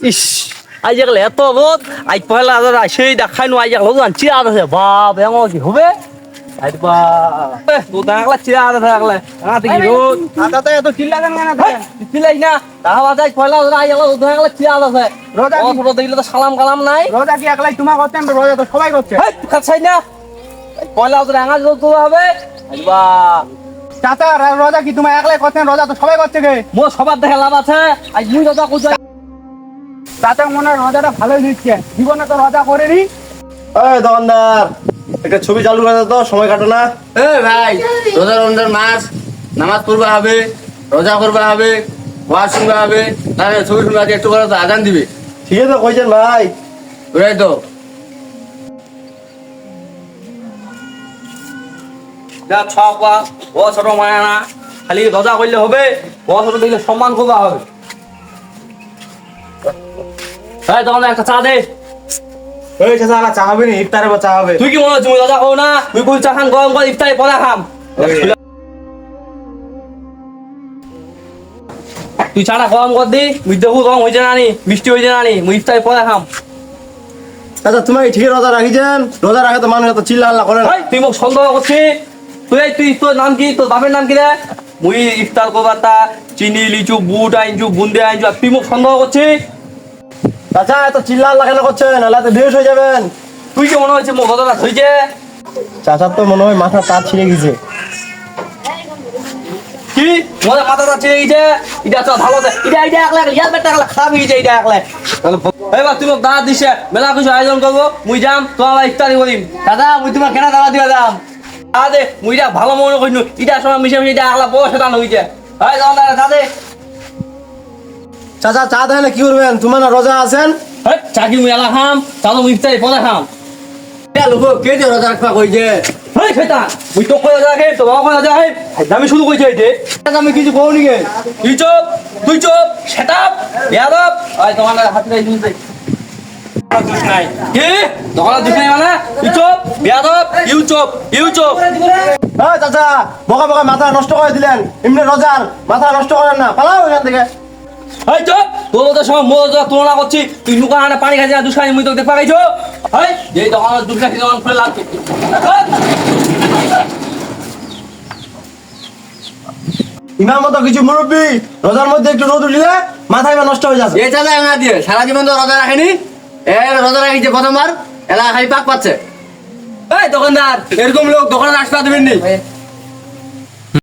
ইস আজ এগুলো এত বোধ আজ পয়লা হাজার সেই দেখাই নো জান চিরা আছে বাপ এমন কি হবে? আজ বা তো দেখলা চিরা আছে থাকলে আতে কি রোদ? এত চিল্লা দেন না না চিরা আছে। রোজা কি- দেখলে তো সালাম কালাম নাই। রোজা কি একলাই তোমার করতেন রোজা তো সবাই করছে? হেই না? আঙা তো হবে। আজ বা। চাচা রোজা কি একলাই করতেন রোজা তো সবাই করছে গে? মোর সবার দেখে লাভ আছে। আজ মুই দাদা কোথায় চাচা মনে হয় রোজাটা ভালোই দিচ্ছে। জীবনে তো রোজা করেনি। এই দোকানদার একটা ছবি চালু করে তো সময় কাটে না। এ ভাই রোজা রমজান মাস নামাজ পড়বা হবে রোজা করবা হবে ওয়াজ শুনবা হবে তাহলে ছবি শুনবা একটু করে তো আজান দিবে। ঠিক আছে কইছেন ভাই। ওরাই তো? যা ছক বা ও ছোট মায়া না খালি রজা করলে হবে ও ছোট দেখলে সম্মান করবা হবে। এই তখন একটা চা দে। ওই চাচা আমার চা হবে নি ইফতারে চা হবে। তুই কি মনে হচ্ছে রজা খাও না? তুই কুল চা খান? গরম করে ইফতারে পরে খাম। তুই চাটা গরম কর দি গরম হয়েছে না নি মিষ্টি হয়েছে না নি মুই ইফতারে পরে খাম। চাচা তুমি ঠিক রোজা রাখিছেন? রোজা রাখে তো মানুষ এত চিল্লা হাল্লা করে তুই মোক সন্দেহ করছিস তুই তুই তোর নাম কি? তোর বাপের নাম কি রে? মুই ইফতার করবার তা চিনি লিচু বুট আইনছু বুন্দে আইনছু আর তুই মোক সন্দেহ করছিস চাচা, এত চিল্লা হাল্লা করছেন, নাহলে তো হয়ে যাবেন। তুই কি মনে কথাটা ধরেছে চাচার তো মনে হয় মাথা তার ছিঁড়ে গেছে। ভালো একলা খারাপ দিছে, মেলা আয়োজন করব। মুই যাম, তোমার ইফতারি করিম। দাদা, মুই তোমার কেনা দাওয়া দিবা যাম। দাদে মুই এটা ভালো মনে করিনু এটা সময় মিশে মিশে এটা একলা হয় যাও দাদা, দাদে। চাচা চা দেয় না কি করবেন? তোমার না রোজা আছেন? হেই, চাকি মুই এলা খাম চালো মুই ইফতারি পরে খাম। কে যে রোজা রাখবা কইছে হেই শয়তান মুই তো কই রাখে তো বাবা কই রাখে আমি শুরু কইছি এতে আমি কিছু কও নি তুই চুপ তুই চুপ সেট আপ ইয়াদব আই তোমার হাতে নাই দিন দে নাই। কি? দোকান নাই মানে? তুই চুপ বিয়াদব ইউ চুপ ইউ চুপ হ্যাঁ চাচা বকা বকা মাথা নষ্ট করে দিলেন। এমনি রোজার মাথা নষ্ট করেন না। পালাও এখান থেকে। হেই চুপ! তোর তো সময় মোর তুলনা করছি তুই নুকা আনে পানি না দুষ খাই মুই তো দেখতে পাইছো? হেই এই খুলে লাভ ইমার মতো কিছু মুরব্বী রোজার মধ্যে একটু রোদ উঠলে মাথায় বা নষ্ট হয়ে যাচ্ছে এ চাচা এমনা দিয়ে সারা জীবন তো রোজা রাখেনি? এ রোজা রাখিছে প্রথমবার এলা খাই পাক পাচ্ছে। এই দোকানদার এরকম লোক দোকানে আসতে দেবেন নি?